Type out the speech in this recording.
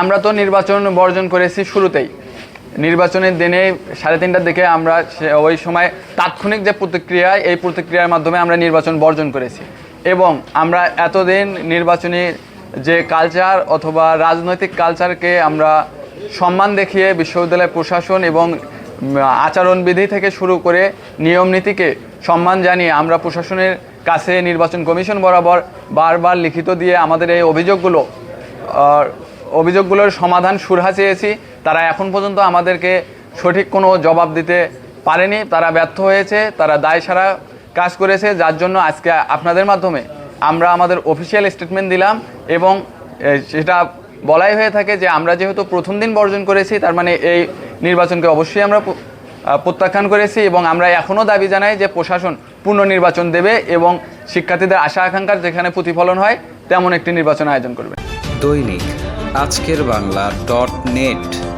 আমরা তো নির্বাচন বর্জন করেছি শুরুতেই। নির্বাচনের দিনে সাড়ে তিনটার দিকে আমরা ওই সময় তাৎক্ষণিক যে প্রতিক্রিয়া, এই প্রতিক্রিয়ার মাধ্যমে আমরা নির্বাচন বর্জন করেছি। এবং আমরা এতদিন নির্বাচনী যে কালচার অথবা রাজনৈতিক কালচারকে আমরা সম্মান দেখিয়ে বিশ্ববিদ্যালয় প্রশাসন এবং আচরণবিধি থেকে শুরু করে নিয়ম নীতিকে সম্মান জানিয়ে আমরা প্রশাসনের কাছে নির্বাচন কমিশন বরাবর বারবার লিখিত দিয়ে আমাদের এই অভিযোগগুলো অভিযোগগুলোর সমাধান সুরহা চেয়েছি। তারা এখন পর্যন্ত আমাদেরকে সঠিক কোনো জবাব দিতে পারেনি। তারা ব্যর্থ হয়েছে, তারা দায় সারা কাজ করেছে, যার জন্য আজকে আপনাদের মাধ্যমে আমরা আমাদের অফিসিয়াল স্টেটমেন্ট দিলাম এবং সেটা বলাই হয়ে থাকে যে আমরা যেহেতু প্রথম দিন বর্জন করেছি, তার মানে এই নির্বাচনকে অবশ্যই আমরা প্রত্যাখ্যান করেছি এবং আমরা এখনও দাবি জানাই যে প্রশাসন পূর্ণ পুনর্নির্বাচন দেবে এবং শিক্ষার্থীদের আশা আকাঙ্ক্ষার যেখানে প্রতিফলন হয়, তেমন একটি নির্বাচন আয়োজন করবে। দৈনিক আজকের বাংলা ডট নেট।